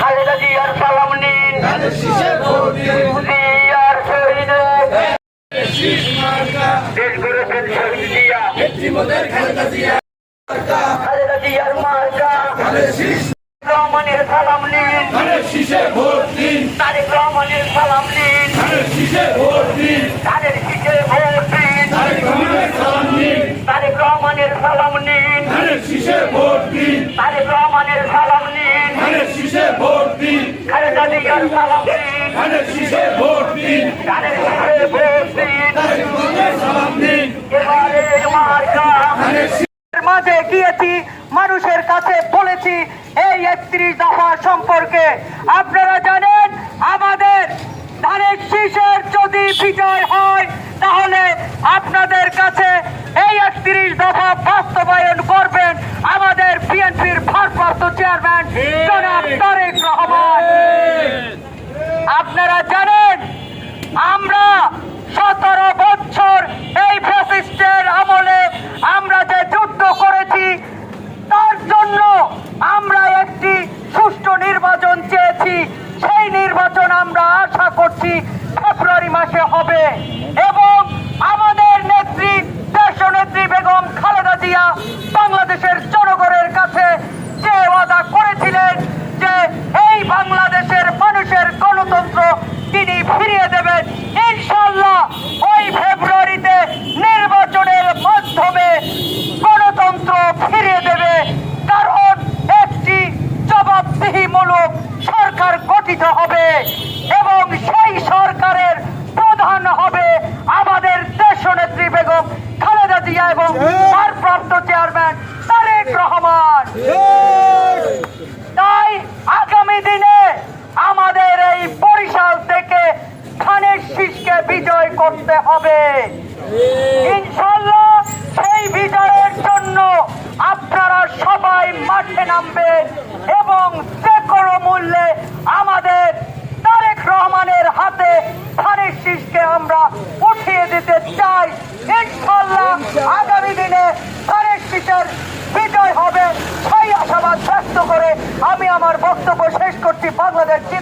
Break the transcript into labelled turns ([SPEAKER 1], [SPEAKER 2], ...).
[SPEAKER 1] খালেদা জিয়ার সালাম নিন। জিয়ার শহীদে।
[SPEAKER 2] ধানের শীষ মার্কা।
[SPEAKER 1] দেশ গড়েছেন শহীদ জিয়া।
[SPEAKER 2] খালেদা
[SPEAKER 1] জিয়ার মার্কা। রহমানের সালাম নিন।
[SPEAKER 2] ধানের শীষে ভোট দিন।
[SPEAKER 1] তারেক রহমানের সালাম নিন।
[SPEAKER 2] ধানের শীষে ভোট দিন।
[SPEAKER 1] তাদের শিখে ভোট দিন।
[SPEAKER 2] তারেক রহমানের সালাম নিন।
[SPEAKER 1] তারেক রহমানের সালাম নিন।
[SPEAKER 2] ধানের শীষে ভোট দিন।
[SPEAKER 1] তারেক রহমানের সালাম নিন।
[SPEAKER 2] ধানের শীষে ভোট দিন।
[SPEAKER 1] খালেদা জিয়ার সালাম নিন।
[SPEAKER 2] ধানের শীষে ভোট দিন।
[SPEAKER 1] তাদের শিখে ভোট দিন।
[SPEAKER 2] তারেক রহমানের সালাম নিন।
[SPEAKER 1] এবারে মার্কা।
[SPEAKER 2] ধানের
[SPEAKER 1] মাঝে গিয়েছি মানুষের কাছে বলেছি এই একত্রিশ দফা সম্পর্কে আপনারা জানেন আমাদের ধানের শীষের যদি বিজয় হয় তাহলে আপনাদের কাছে এই একত্রিশ দফা বাস্তবায়ন করবেন আমাদের বিএনপির ভারপ্রাপ্ত চেয়ারম্যান জনাব তারেক রহমান। আপনারা জানেন আমরা সতেরো ফেব্রুয়ারি মাসে হবে। ভারপ্রাপ্ত চেয়ারম্যান তারেক রহমান। তাই আগামী দিনে আমাদের এই বরিশাল থেকে ধানের শীষকে বিজয় করতে হবে। ইনশাল্লাহ সেই বিজয়ের জন্য আপনারা সবাই মাঠে নামবেন এবং যে কোনো মূল্যে আমাদের তারেক রহমানের হাতে ধানের শীষকে আমরা উঠিয়ে দিতে চাই ইনশাল্লাহ আগামী দিনে ধানের শীষের বিজয় হবে সেই আশাবাদ ব্যক্ত করে আমি আমার বক্তব্য শেষ করছি বাংলাদেশ